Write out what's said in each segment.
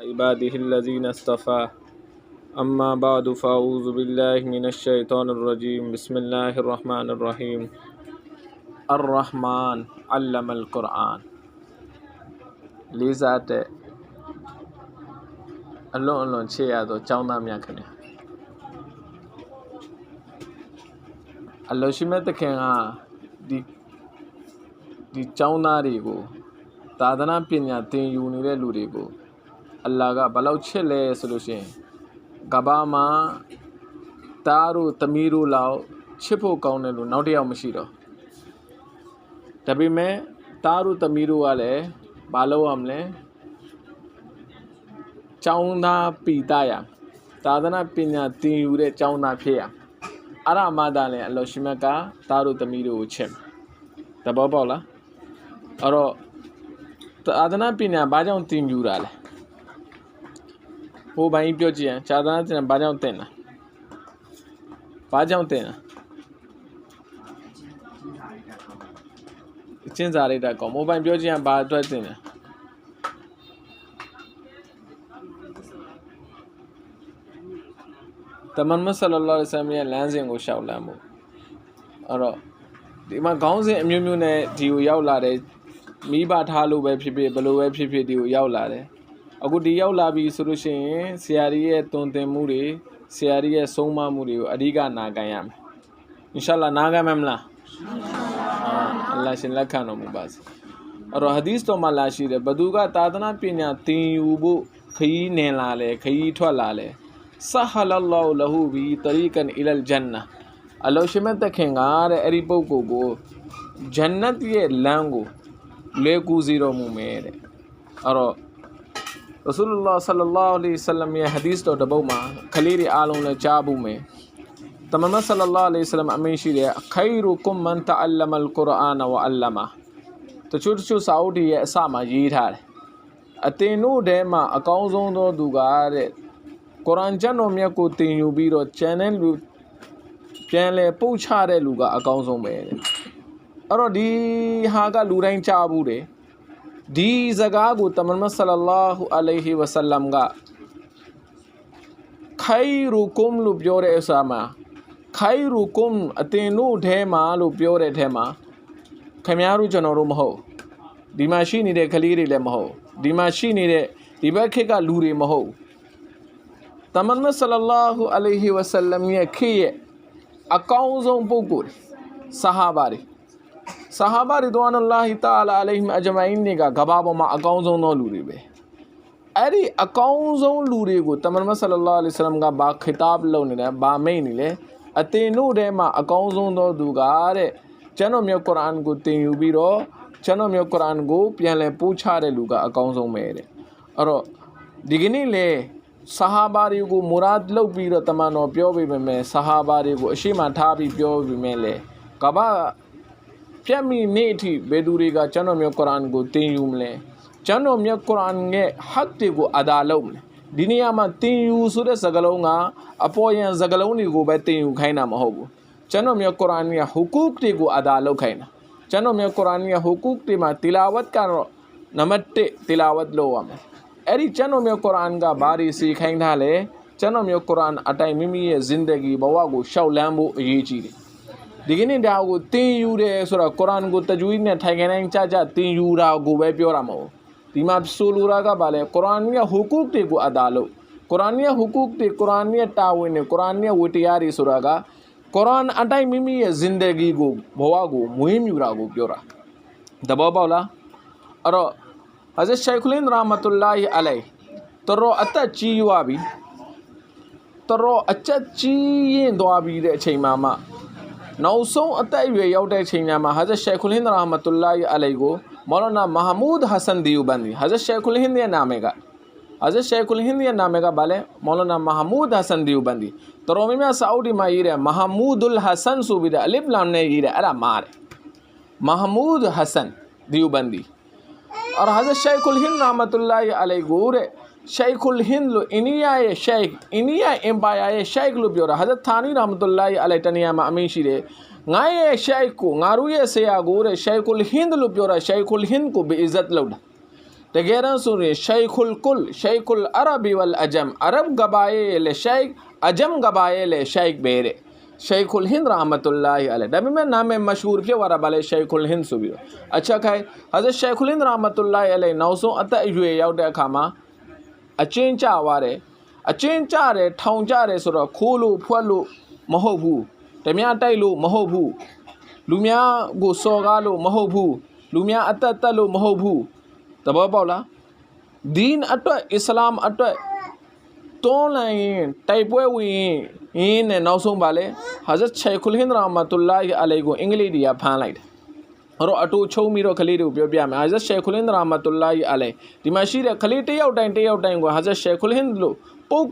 عباده الذين اصطفى أما بعد فأعوذ بالله من الشيطان الرجيم بسم الله الرحمن الرحيم الرحمن علم القرآن လေးစားတဲ့အလွန်အလွန်ချစ်ရသောကျောင်းသားများခင်ဗျာအလောရှိမဲ့တခင်ကဒီဒီကျောင်းသားတွေကိုသာသနာပညာသင်ယူနေတဲ့လူတွေကို အလ္လာဟ်ကဘယ်လောက်ချစ်လဲဆိုလို့ရှိရင်ကဘာမှာတားတို့သမီးတို့လောက်ချစ်ဖို့ကောင်းတယ်လို့နောက်တစ်ယောက်မရှိတော့ဒါပေမဲ့တားတို့သမီးတို့ကလည်းမလုပ်ရမလဲကျောင်းသားပိတရသာသနာပညာသင်ယူတဲ့ကျောင်းသားဖြစ်ရအဲ့ဒါမှသာလဲအလောရှိမတ်ကတားတို့သမီးတို့ကိုချစ်တဘောပေါက်လားအဲ့တော့သာသနာပညာဘာကြောင့်သင်ယူတာလဲ ဟိုဘိုင်းပြောကြည့်ရင်ဇာသနာပညာဘာကြောင့်သင်တာဘာကြောင့်သင်တာအချင်းစာရိတ်တာကောမိုဘိုင်းပြောကြည့်ရင်ဘာအတွက်သင်လဲတမန်မဆလလောလဟ်အလိုင်းဝါဆလမ်ရဲ့လမ်းစဉ်ကိုရှောက်လမ်းမှုအဲ့တော့ဒီမှာခေါင်းစဉ်အမျိုးမျိုးနဲ့ဒီကိုရောက်လာတဲ့မိဘထားလို့ပဲဖြစ်ဖြစ်ဘယ်လိုပဲဖြစ်ဖြစ်ဒီကိုရောက်လာတယ် အခုဒီရောက်လာပြီဆိုလို့ရှိရင်ဆရာကြီးရဲ့တုံသင်မှုတွေဆရာကြီးရဲ့ဆုံးမမှုတွေကိုအဓိကနာခံရမယ်အင်ရှာလာနာခံမယ်မလားအလ္လာဟ်ရှင်လက်ခံတော်မူပါစေအဲ့တော့ဟာဒီသ်တော်မှာလာရှိတယ်ဘသူကသာသနာပညာသင်ယူဖို့ခရီးနင်လာလဲခရီးထွက်လာလဲဆဟလလောလဟူဘီတရီကန်အီလလ်ဂျန်နာအလောရှိမတ်တခင်ကတဲ့အဲ့ဒီပုဂ္ဂိုလ်ကိုဂျန်နတ်ရဲ့လမ်းကိုလဲကူစီတော်မူမယ်တဲ့အဲ့တော့ ရဆူလုလာဆလလောလဟ်အလัยဟိဝါဆလမ်ရဲ့ဟာဒီသ်တော်တစ်ပုဒ်မှာခလေးတွေအားလုံးလည်းကြားဘူးမယ်တမန်မဆလလောလဟ်အလัยဟိဝါဆလမ်အမင်းရှိတယ်ခိုင်ရူကွမ်မန်တအလ္လမလ်ကုရ်အာနဝအလ္လမာတချို့တချို့စာအုပ်တွေရဲ့အစမှာရေးထားတယ်အသင်တို့ထဲမှာအကောင်းဆုံးသောသူကတဲ့ကုရ်အာန်ကျမ်းတော်မြတ်ကိုသင်ယူပြီးတော့ကျန်တဲ့လူပြန်လဲပုတ်ချတဲ့လူကအကောင်းဆုံးပဲတဲ့အဲ့တော့ဒီဟာကလူတိုင်းကြားဘူးတယ် ဒီစကားကိုတမန်မဆလလာဟူအလိုင်ဟီဝဆလမ်ကခိုင်ရူကုမ်လို့ပြောတဲ့အစားမှာခိုင်ရူကုမ်အတင်တို့ထဲမှာလို့ပြောတဲ့အထဲမှာခင်ဗျားတို့ကျွန်တော်တို့မဟုတ်ဒီမှာရှိနေတဲ့ကလေးတွေလည်းမဟုတ်ဒီမှာရှိနေတဲ့ဒီဘက်ခေတ်ကလူတွေမဟုတ်တမန်မဆလလာဟူအလိုင်ဟီဝဆလမ်ရဲ့ခေတ်ရဲ့အကောင်းဆုံးပုဂ္ဂိုလ်ဆဟာဘာတွေ ဆဟာဘာရီဒဝနလာဟီတာလာအလိုင်ဟိမအဂျမိုင်းတွေကကဘာပေါ်မှာအကောင်းဆုံးသောလူတွေပဲအဲ့ဒီအကောင်းဆုံးလူတွေကိုတမန်မဆလလာအလိဆလမ်ကဘာခိတာဘ်လုပ်နေတယ်ဘာမိတ်နေလဲအတင်တို့ထဲမှာအကောင်းဆုံးသောသူကတဲ့ကျွန်တော်မြေကုရ်အာန်ကိုသင်ယူပြီးတော့ကျွန်တော်မြေကုရ်အာန်ကိုပြန်လည်ပို့ချတဲ့လူကအကောင်းဆုံးပဲတဲ့အဲ့တော့ဒီကနေ့လေဆဟာဘာတွေကိုမူရာတ်လုပ်ပြီးတော့တမန်တော်ပြောပေးပေမဲ့ဆဟာဘာတွေကိုအရှိမထားပြီးပြောပေးမယ်လေကဘာ ပြတ်မိနေ့အထိဘယ်သူတွေကကျွန်တော်မျိုးကုရ်အာန်ကိုသင်ယူမလဲကျွန်တော်မျိုးကုရ်အာန်ရဲ့ဟတ်တွေကိုအဒါလုပ်မလဲဒီနေရာမှာသင်ယူဆိုတဲ့စကားလုံးကအပေါ်ယံစကားလုံးတွေကိုပဲသင်ယူခိုင်းတာမဟုတ်ဘူးကျွန်တော်မျိုးကုရ်အာန်ရဲ့ဟူကုတ်တွေကိုအဒါလုပ်ခိုင်းတာကျွန်တော်မျိုးကုရ်အာန်ရဲ့ဟူကုတ်တွေမှာတီလာဝတ်ကတော့နံပါတ်1တီလာဝတ်လုပ်ရမယ်အဲ့ဒီကျွန်တော်မျိုးကုရ်အာန်ကဘာတွေစီခိုင်းထားလဲကျွန်တော်မျိုးကုရ်အာန်အတိုင်မိမိရဲ့ဇင်ဒဂီဘဝကိုရှောက်လန်းဖို့အရေးကြီးတယ် ဒီကနေ့ဒါကိုသင်ယူတယ်ဆိုတော့ကုရ်အာန်ကိုတကြွေးနဲ့ထိုင်ခိုင်းတိုင်းကြကြသင်ယူတာကိုပဲပြောတာမဟုတ်ဒီမှာဆိုလိုတာကဘာလဲကုရ်အာန်ရဲ့ဟူကုတ်တွေကိုအဒါလို့ကုရ်အာန်ရဲ့ဟူကုတ်တွေကုရ်အာန်ရဲ့တာဝန်တွေကုရ်အာန်ရဲ့ဝတ္တရားတွေဆိုတာကကုရ်အာန်အတိုင်းမိမိရဲ့ဇင်ဒဂီကိုဘဝကိုမွေးမြူတာကိုပြောတာသဘောပေါက်လားအဲ့တော့ဟဇရတ်ရှိုက်ခလင်ရာမတုလာဟီအလိုင်တော်အသက်ကြီးရွာပြီတော်အချက်ကြီးရင်သွားပြီတဲ့အချိန်မှာမှ နောက်ဆုံးအသက်အရွယ်ရောက်တဲ့အချိန်မှာဟဇရတ်ရှိုက်ခလင်ရာမတုလာဟီအလိုင်ကိုမောလနာမဟာမူဒ်ဟဆန်ဒီယူဘန်ဒီဟဇရတ်ရှိုက်ခလင်ရဲ့နာမည်ကဟဇရတ်ရှိုက်ခလင်ရဲ့နာမည်ကဘာလဲမောလနာမဟာမူဒ်ဟဆန်ဒီယူဘန်ဒီတော်များများဆာဥဒီမှာရေးတယ်မဟာမူဒ်ဟဆန်ဆိုပြီးတဲ့အလစ်လမ်နဲ့ရေးတယ်အဲ့ဒါမားတယ်မဟာမူဒ်ဟဆန်ဒီယူဘန်ဒီ और हज़रत शेखुल हिंद रहमतुल्लाहि अलैहि ကို Sheikhul Hind လို့အိန္ဒိယရဲ့ Sheikh အိန္ဒိယ Empire ရဲ့ Sheikh လို့ပြောတာ Hazrat Thani Rahmatullah ရဲ့အလိုက်တနေရာမှာအမင်းရှိတယ်ငါရဲ့ Sheikh ကိုငါတို့ရဲ့ဆရာကိုတဲ့ Sheikhul Hind လို့ပြောတာ Sheikhul Hind ကိုဘိဇတ်လုပ်တာတကယ်တော့ဆိုရင် Sheikhul Kul Sheikhul Arabi wal Ajam Arab ကဘာရဲ့လေ Sheikh Ajam ကဘာရဲ့လေ Sheikh ပဲတဲ့ Sheikhul Hind rahmatullahi alayh ဒါပေမဲ့နာမည်မရှဟူရဖြစ်သွားတာဗာလေ Sheikhul Hind ဆိုပြီးတော့အချက်ခိုင် Hazrat Sheikhul Hind rahmatullahi alayh နောက်ဆုံးအသက်အရွယ်ရောက်တဲ့အခါမှာ အချင်းကြသွားတယ်အချင်းကြတယ်ထောင်ကြတယ်ဆိုတော့ခိုးလို့ဖွက်လို့မဟုတ်ဘူးဓမြတိုက်လို့မဟုတ်ဘူးလူများကိုစော်ကားလို့မဟုတ်ဘူးလူများအသက်တက်လို့မဟုတ်ဘူးသဘောပေါက်လားဒီန်အတွက်အစ္စလာမ်အတွက်တွန်းလှန်ရင်တိုက်ပွဲဝင်ရင်ရင်းနဲ့နောက်ဆုံးပါလဲဟာဇတ်ရှိုင်ခုလ်ဟင်ဒ်ရာမတ်တူလာဟီအလိုင်ကိုအင်္ဂလိပ်တွေကဖမ်းလိုက်တယ် အဲ့တော့အတူချုံပြီးတော့ကလေးတွေကိုပြောပြမယ်ဟာဇတ်ရှိုင်ခုလ်ဟင်ဒ်ရာမတ်တူလာဟီအလိုင်ဒီမှာရှိတဲ့ကလေးတစ်ယောက်တိုင်းတစ်ယောက်တိုင်းကိုဟာဇတ်ရှိုင်ခုလ်ဟင်ဒ်လို့ပုံ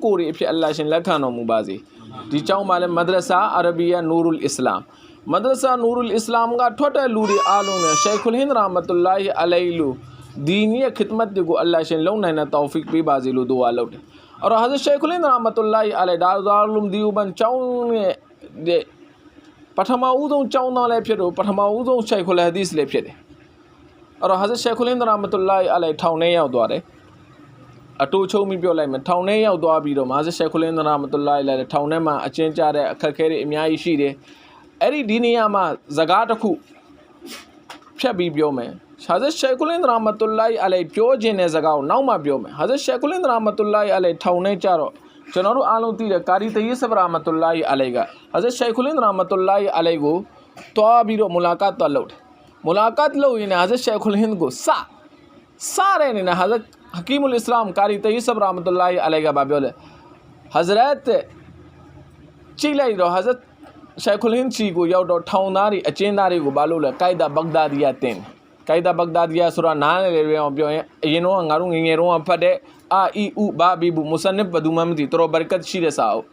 ပါစေဒီကျောင်းမှာလဲမဒရဆာအာရဘီယာနူရူလ်အစ္စလာမ်မဒရဆာနူရူလ်အစ္စလာမ်ကထွက်တဲ့လူတွေအားလုံးနဲ့ရှိုင်ခုလ်ဟင်ဒ်ရာမတ်တူလာဟီအလိုင်လို့ဒီနီရဲ့ခစ်မတ်တွေကိုအလ္လာဟ်ရှင်လုံနိုင်တဲ့တောဖစ်ပေးပါစေလို့ဒူဝါလုပ်တယ်။အော်ဟာဇ်ရှိုင်ခူလင်ရာမတ်တူလာဟီအလိုင်ဒါဇာလုံဒီယူဘန်ချောင်းရဲ့တဲ့ပထမဦးဆုံးကျောင်းသားလည်းဖြစ်တော့ပထမဦးဆုံးရှိုင်ခူလဟဒီစ်လည်းဖြစ်တယ်။အော်ဟာဇ်ရှိုင်ခူလင်ရာမတ်တူလာဟီအလိုင်ထောင်ထဲရောက်သွားတယ်။အတူချုံပြီးပြောလိုက်မယ်ထောင်ထဲရောက်သွားပြီးတော့မာဇ်ရှိုင်ခူလင်ရာမတ်တူလာဟီလည်းထောင်ထဲမှာအချင်းကြတဲ့အခက်အခဲတွေအများကြီးရှိတယ်။အဲ့ဒီဒီနေရာမှာဇကားတစ်ခုဖြတ်ပြီးပြောမယ်ဟာဇတ်ရှိုင်ကူလင်ဒရာမတူလာဟီအလိုင်ပြောခြင်းတဲ့စကားကိုနောက်မှပြောမယ်ဟာဇတ်ရှိုင်ကူလင်ဒရာမတူလာဟီအလိုင်ထောင်နေကြတော့ ကျွန်တော်တို့အားလုံးသိတဲ့ကာရီတယေဆဗရာမတူလာဟီအလိုင်ကဟာဇတ်ရှိုင်ကူလင်ဒရာမတူလာဟီအလိုင်ကိုတွားပြီးတော့မူလာကတ်တော့လုပ်တယ်မူလာကတ်လုပ်ရင်ဟာဇတ်ရှိုင်ကူလင်ကိုစစရဲနေဟာဇတ်ဟကီမုလ်အစ္စလာမ်ကာရီတယေဆဗရာမတူလာဟီအလိုင်ကပြောတယ်ဟဇရတ်ကြည့်လိုက်တော့ဟာဇတ်ရှိုင်ကူလင်ချီကိုရောက်တော့ထောင်သားတွေအကျဉ်းသားတွေကိုဘာလို့လဲကိုက်ဒါဘဂဒါဒီယာတင်တယ် ကိုက်တာဘဂဒါဒီယာဆိုတာနားလည်ရအောင်ပြောရင်အရင်တော့ငါတို့ငငယ်တော့ဖတ်တဲ့အာအီဥဘာဘီဘူမုဆန်နစ်ဘဒူမမတီတော်ဘရကတ်ရှိတဲ့စာအုပ်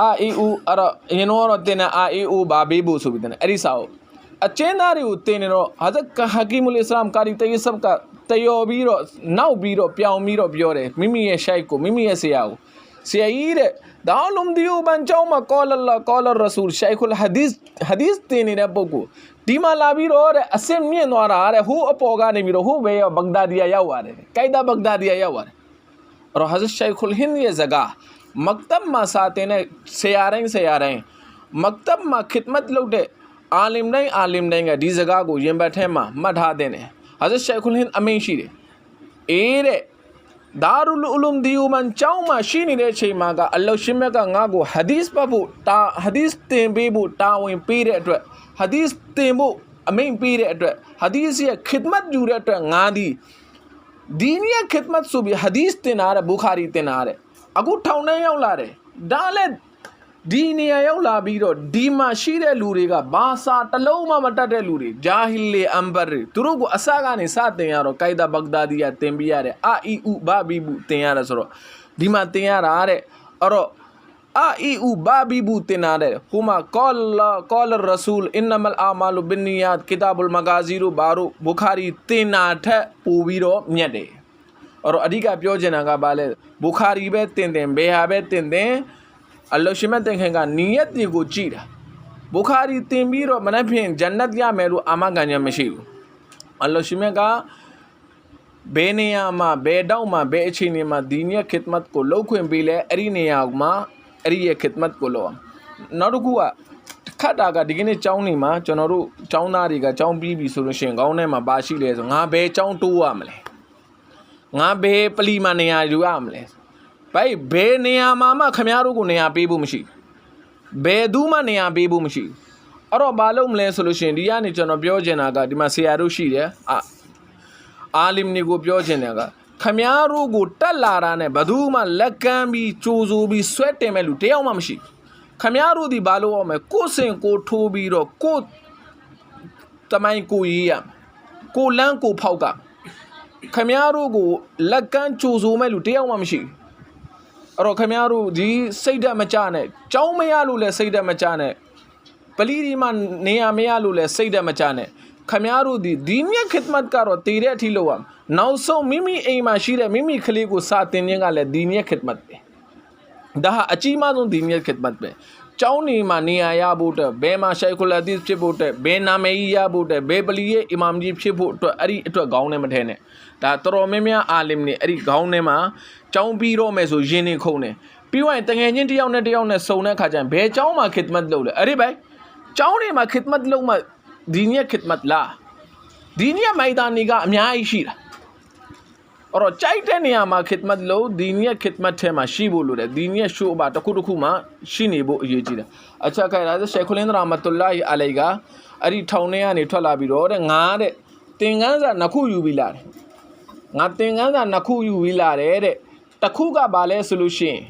အာအီဥအဲ့တော့အရင်တော့တင်တဲ့အာအီဥဘာဘီဘူဆိုပြီးတဲ့အဲ့ဒီစာအုပ်အကျဉ်းသားတွေကိုတင်နေတော့ဟာဇတ်ဟကီမုလ်အစ္စလာမ်ကာရီတယေဆပ်ကတယောပြီးတော့နောက်ပြီးတော့ပြောင်းပြီးတော့ပြောတယ်မိမိရဲ့ရှိုက်ကိုမိမိရဲ့ဆရာကိုဆရာကြီးတဲ့ ဒါလုံဒီယိုဘန်ကျောင်းမှာကောလလာကောလရဆူလ်ရှိုက်ခုလ်ဟဒီစ်ဟဒီစ်တင်နေတဲ့ပုဂ္ဂိုလ်ဒီမှာလာပြီးတော့တဲ့အစင်မြင့်သွားတာတဲ့ဟိုးအပေါ်ကနေပြီးတော့ဟိုးပဲဘဂဒါဒီယာရောက်သွားတယ်ကိုက်တာဘဂဒါဒီယာရောက်သွားတယ်အဲ့တော့ဟဇ်ရှိုက်ခုလ်ဟင်ရဲ့ဇကာမက်တဘ်မှာစာတင်တဲ့ဆရာတိုင်းဆရာတိုင်းမက်တဘ်မှာခစ်မတ်လုပ်တဲ့အာလင်တိုင်းအာလင်တိုင်းကဒီဇကာကိုရင်ဘတ်ထဲမှာမှတ်ထားတဲ့ဟဇ်ရှိုက်ခုလ်ဟင်အမင်းရှိတယ်အေးတဲ့ ဒါရူလ်အလူမ်ဒီယူမန်ကျောင်းမှာရှိနေတဲ့အချိန်မှာကအလောရှင်မြတ်ကငါ့ကိုဟာဒီစ်ပတ်ဖို့တာဟာဒီစ်တင်ပေးဖို့တာဝန်ပေးတဲ့အတွက်ဟာဒီစ်တင်ဖို့အမိန့်ပေးတဲ့အတွက်ဟာဒီစ်ရဲ့ခစ်မတ်ယူတဲ့အတွက်ငါဒီဒီနီရဲ့ခစ်မတ်ဆိုပြီးဟာဒီစ်တင်လာတဲ့ဘူခါရီ ဒါလည်းဒီနေရာရောက်လာပြီးတော့ဒီမှာရှိတဲ့လူတွေကဘာသာတစ်လုံးမှမတတ်တဲ့လူတွေဂျာဟီလီအမ်ဘာရီသူတို့ကိုအစကနေစတင်ရတော့ကိုက်ဒါဘဂဒါဒီယာတင်ပြရတယ်အာအီဥဘာဘီဘူးတင်ရတယ်ဆိုတော့ဒီမှာတင်ရတာတဲ့အဲ့တော့အာအီဥဘာဘီဘူးတင်ရတယ်ဟိုမှာကောလာကောလရဆူလ်အင်နမလ်အာမာလူဘင်နီယတ်ကီတာဘ်လ်မဂါဇီရူဘာရူဘူခါရီတင်နာထက်ပို့ပြီးတော့မြတ်တယ်အဲ့တော့အဓိကပြောချင်တာကဘာလဲဘူခါရီပဲတင်တင်ဘေဟာပဲတင်တင် အလောရှိမတ်တင်ခင်ကနီယတ်တွေကိုကြည်တာဘူခါရီတင်ပြီးတော့မနေ့ဖြင့်ဂျန်နတ်ရမယ်လို့အာမခံချက်မရှိဘူးအလောရှိမတ်ကဘယ်နေရာမှာဘယ်တော့မှဘယ်အချိန်နေမှာဒီနီယတ်ခစ်မတ်ကိုလောက်ခွင့်ပေးလဲအဲ့ဒီနေရာမှာအဲ့ဒီရဲ့ခစ်မတ်ကိုလောက်အောင်နောက်တစ်ခုကခတ်တာကဒီကနေ့ကျောင်းနေမှာကျွန်တော်တို့ကျောင်းသားတွေကကျောင်းပြီးပြီဆိုလို့ရှိရင်ခေါင်းထဲမှာပါရှိလဲဆိုငါဘယ်ကျောင်းတိုးရမလဲငါဘယ်ပလီမာနေရာယူရမလဲ ဘိုက်ဘယ်နေရာမှာမှခမားတို့ကိုနေရာပေးဖို့မရှိဘယ်သူမှနေရာပေးဖို့မရှိအဲ့တော့ဘာလုပ်မလဲဆိုလို့ရှိရင်ဒီကနေကျွန်တော်ပြောချင်တာကဒီမှာဆရာတို့ရှိတယ်အာအာလင်နီကိုပြောချင်တယ်ကခမားတို့ကိုတက်လာတာနဲ့ဘယ်သူမှလက်ကမ်းပြီးကြိုးဆိုပြီးဆွဲတင်မဲ့လူတယောက်မှမရှိခမားတို့ဒီဘာလို့အောင်မလဲကိုစင်ကိုထိုးပြီးတော့ကိုတမိုင်းကိုရေးရကိုလန်းကိုဖောက်ကခမားတို့ကိုလက်ကမ်းကြိုးဆိုမဲ့လူတယောက်မှမရှိဘူး အဲ့တော့ခင်ဗျားတို့ဒီစိတ်ဓာတ်မကြနဲ့ကြောင်းမရလို့လဲစိတ်ဓာတ်မကြနဲ့ပလီဒီမှာနေရမရလို့လဲစိတ်ဓာတ်မကြနဲ့ခင်ဗျားတို့ဒီဒီမြတ်ခစ်မတ်ကတော့တည်တဲ့အထိလောက်အောင်နောက်ဆုံးမိမိအိမ်မှာရှိတဲ့မိမိကလေးကိုစာတင်ခြင်းကလည်းဒီမြတ်ခစ်မတ်ပဲဒါဟာအကြီးမားဆုံးဒီမြတ်ခစ်မတ်ပဲ ကျောင်းနေမှာနေရာရဖို့အတွက်ဘယ်မှာရှိုက်ခိုလာသစ်ဖြစ်ဖို့အတွက်ဘယ်နာမည်ကြီးရဖို့အတွက်ဘယ်ပလီရဲ့အီမာမ်ကြီးဖြစ်ဖို့အတွက်အဲ့ဒီအတွက်ခေါင်းနဲ့မထဲနဲ့ဒါတော်တော်များများအာလင်နေအဲ့ဒီခေါင်းထဲမှာကျောင်းပြီးတော့မယ်ဆိုရင်းနေခုံနေပြီးသွားရင်တငယ်ချင်းတစ်ယောက်နဲ့တစ်ယောက်နဲ့စုံတဲ့ခါကျရင်ဘယ်ကျောင်းမှာခစ်မတ်လုပ်လဲအဲ့ဒီပဲကျောင်းတွေမှာခစ်မတ်လုပ်မှဒီနေ့ခစ်မတ်လားဒီနေ့မိုက်တာနေကအများကြီးရှိတာ အဲ့တော့ကြိုက်တဲ့နေရာမှာခစ်မတ်လို့ဒီနီယခစ်မတ်ထဲမှာရှိဖို့လိုတယ်ဒီနီယရှိုးပါတစ်ခုတစ်ခုမှရှိနေဖို့အရေးကြီးတယ်အချက်ခိုင်လာရှေခွလင်းဒရာမတ်တူလာဟီအလိုင်ကအဲ့ဒီထောင်ထဲကနေထွက်လာပြီးတော့တဲ့ငါတဲ့သင်္ကန်းစာနှစ်ခုယူပြီးလာတယ်ငါသင်္ကန်းစာနှစ်ခုယူပြီးလာတယ်တဲ့တစ်ခုကဘာလဲဆိုလို့ရှိရင်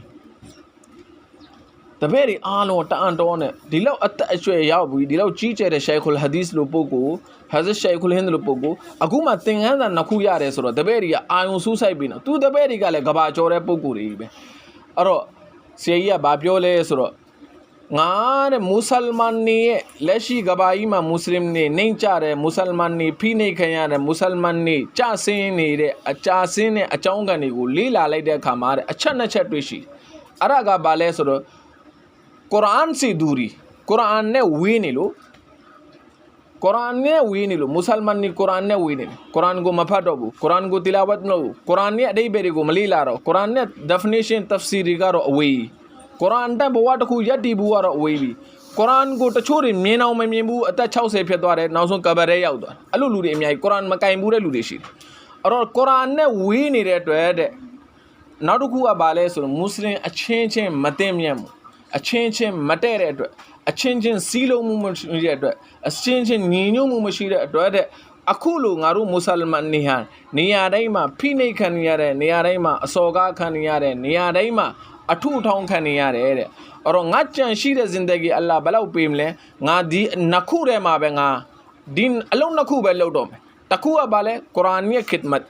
တပည့်တွေအားလုံးတအန်တော်နဲ့ဒီလောက်အသက်အရွယ်ရောက်ပြီးဒီလောက်ကြီးကျယ်တဲ့ရှိုင်ခွလ်ဟာဒီစ်လို့ပုဂ္ဂိုလ် ဟာဇ်ရှိုင်ခွလ်ဟင်းလို့ပုဂ္ဂိုလ်အခုမှသင်္ကန်းစာနှစ်ခုရတယ်ဆိုတော့တပည့်တွေကအာယုံစူးစိုက်ပြီးနော်သူတပည့်တွေကလည်းကဘာကျော်တဲ့ပုဂ္ဂိုလ်တွေကြီးပဲအဲ့တော့ဆရာကြီးကဘာပြောလဲဆိုတော့ငါတဲ့မွတ်ဆလမန်နေရဲ့လက်ရှိကဘာကြီးမှာမွတ်စလင်နေနှိမ့်ကြတဲ့မွတ်ဆလမန်နေဖိနှိပ်ခံရတဲ့မွတ်ဆလမန်နေကြဆင်းနေတဲ့အကြာဆင်းတဲ့အကြောင်းကံတွေကိုလေးလာလိုက်တဲ့အခါမှာတဲ့အချက်နှစ်ချက်တွေ့ရှိတယ်အဲ့ဒါကဘာလဲဆိုတော့ကုရ်အာန်စီဒူရီကုရ်အာန်နဲ့ဝေးနေလို့ ကုရ်အာန်နဲ့ဝေးနေလို့မွတ်ဆလမန်နေကုရ်အာန်နဲ့ဝေးနေတယ်ကုရ်အာန်ကိုမဖတ်တော့ဘူးကုရ်အာန်ကိုတီလာဝတ်မလုပ်ဘူးကုရ်အာန်ရဲ့အဓိပ္ပာယ်တွေကိုမလေ့လာတော့ကုရ်အာန်ရဲ့ definition tafsir တွေကတော့အဝေးကုရ်အာန်တန်ဘဝတစ်ခုရက်တည်ဘူးကတော့အဝေးပြီကုရ်အာန်ကိုတချို့တွေမြင်အောင်မမြင်ဘူးအသက်60ဖြစ်သွားတယ်နောက်ဆုံးကဘရဲရောက်သွားတယ်အဲ့လိုလူတွေအများကြီးကုရ်အာန်မကင်ဘူးတဲ့လူတွေရှိတယ်အဲ့တော့ကုရ်အာန်နဲ့ဝေးနေတဲ့အတွက်တဲ့နောက်တစ်ခုကဘာလဲဆိုတော့မွတ်စလင်အချင်းချင်းမတင်မြတ်ဘူး အချင်းချင်းမတည့်တဲ့အတွက်အချင်းချင်းစီးလုံးမှုမရှိတဲ့အတွက်အချင်းချင်းညီညွတ်မှုမရှိတဲ့အတွက်တဲ့အခုလိုငါတို့မွတ်ဆလမန်နေဟာနေရာတိုင်းမှာဖိနှိပ်ခံနေရတဲ့နေရာတိုင်းမှာအစော်ကားခံနေရတဲ့နေရာတိုင်းမှာအထုထောင်းခံနေရတယ်တဲ့အဲ့တော့ငါကြံရှိတဲ့ဇင်ဒဂီအလ္လာဟ်ဘယ်လောက်ပေးမလဲငါဒီနှစ်ခုထဲမှာပဲငါဒီအလုံးနှစ်ခုပဲလုပ်တော့မယ်တစ်ခုကဘာလဲကုရ်အာန်ရဲ့ခစ်မတ်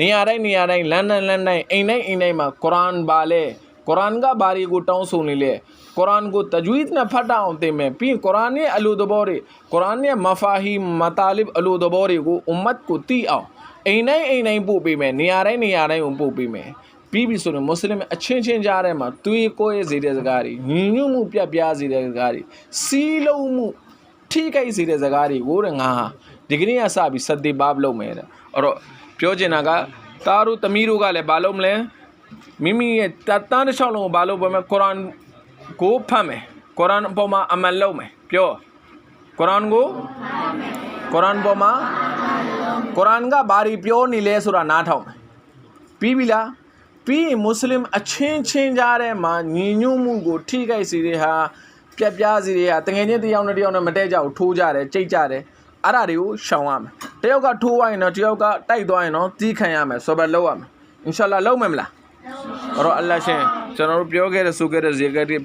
နေရာတိုင်းနေရာတိုင်းလမ်းတိုင်းလမ်းတိုင်းအိမ်တိုင်းအိမ်တိုင်းမှာကုရ်အာန်ပါလဲကုရ်အာန်ကဘာတွေကိုတောင်းဆိုနေလဲ ကုရ်အာန်ကိုတဂျဝီဒ်နဲ့ဖတ်တတ်အောင်သင်မယ်ပြီးရင်ကုရ်အာန်ရဲ့အလိုသဘောတွေကုရ်အာန်ရဲ့မဖာဟီမတာလစ်အလိုသဘောတွေကိုအွမ်မတ်ကိုသိအောင်အိမ်တိုင်းအိမ်တိုင်းပို့ပေးမယ်နေရာတိုင်းနေရာတိုင်းကိုပို့ပေးမယ်ပြီးပြီဆိုရင်မွတ်စလင်အချင်းချင်းကြားထဲမှာတွေးကိုရဲ့စေတဲ့စကားတွေညီညွတ်မှုပြတ်ပြားစေတဲ့စကားတွေစီးလုံးမှုထိခိုက်စေတဲ့စကားတွေကိုတဲ့ငါဟာဒီကနေ့ကစပြီးစတေဘာဘလုပ်မယ်တဲ့အဲ့တော့ပြောချင်တာကတားတို့တမီးတို့ကလည်းဘာလုပ်မလဲ မိမိရဲ့တတ်တန်းတစ်လျှောက်လုံးကိုဘာလုပ်ပဲမလဲကုရ်အာန်ကိုဖတ်မယ်ကုရ်အာန်အပေါ်မှာအမန်လုပ်မယ်ပြောကုရ်အာန်ကိုကုရ်အာန်ပေါ်မှာကုရ်အာန်ကဘာတွေပြောနေလဲဆိုတာနားထောင်မယ်ပြီးပြီလားပြီးရင်မွတ်စလင်အချင်းချင်းကြားထဲမှာညီညွတ်မှုကို ထိခိုက်စေတဲ့ဟာပြက်ပြားစေတဲ့ဟာတငယ်ချင်းတစ်ယောက်နဲ့တစ်ယောက်နဲ့မတည့်ကြဘူးထိုးကြတယ်ကြိတ်ကြတယ်အဲ့ဒါတွေကိုရှောင်ရမယ်တယောက်ကထိုးသွားရင်တော့တယောက်ကတိုက်သွားရင်တော့တီးခံရမယ်ဆိုပဲလုပ်ရမယ်အင်ရှာလာလုပ်မယ်မလား အဲ့တော့အလ္လာဟ်ရှင်ကျွန်တော်တို့ပြောခဲ့တဲ့ဆိုခဲ့တဲ့ဇေကတ်တွေ